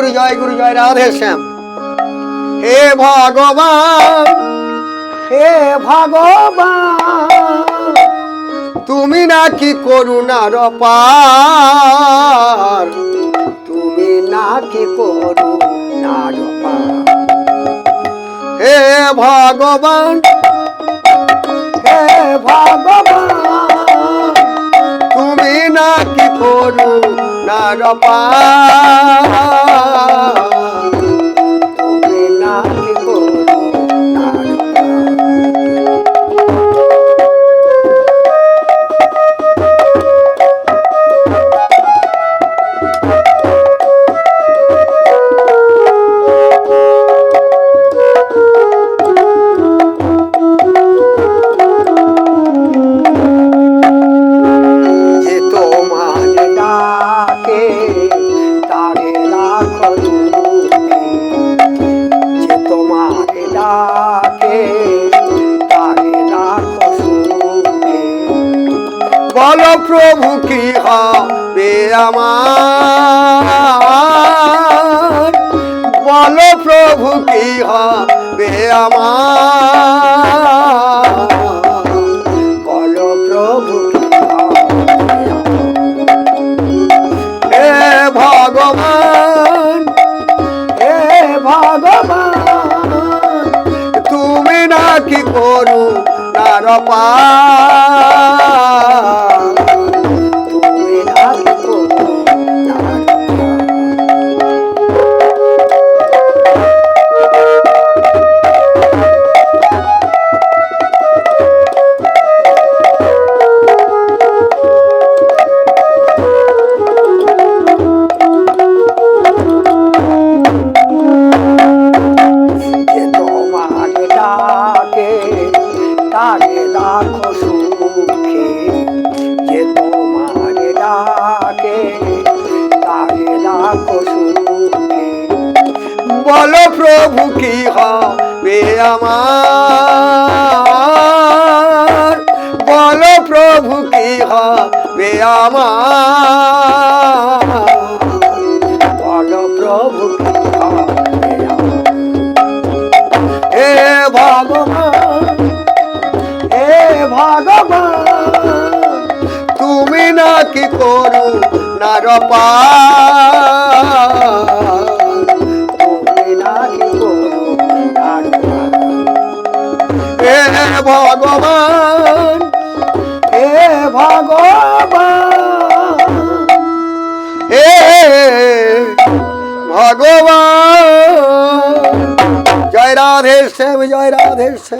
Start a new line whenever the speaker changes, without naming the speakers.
গুরু জয় গুরু জয় রাধে শ্যাম। হে ভগবান হে ভগবান, তুমি নাকি করুণার পার। তুমি নাকি করুণার পার। হে ভগবান হে ভগবান, তুমি নাকি করুণার পার। বলো প্রভু, কি হবে আমার? বলো প্রভু, কি হবে আমার? ভগবান ভগবান, তুমি নাকি করু নার পার। রাখো সুখে, যে তোমার ডাকে, তারে বলো প্রভু, কি হবে আমার? বলো প্রভু, কি হবে আমার? বলো প্রভু, কি ভগবান তুমি নাকি করু নার পার। তুমি নাকি করু। হে ভগবান হে ভগবান। হে ভগবান। জয় রাধে শ্যাম, জয় রাধে শ্যাম।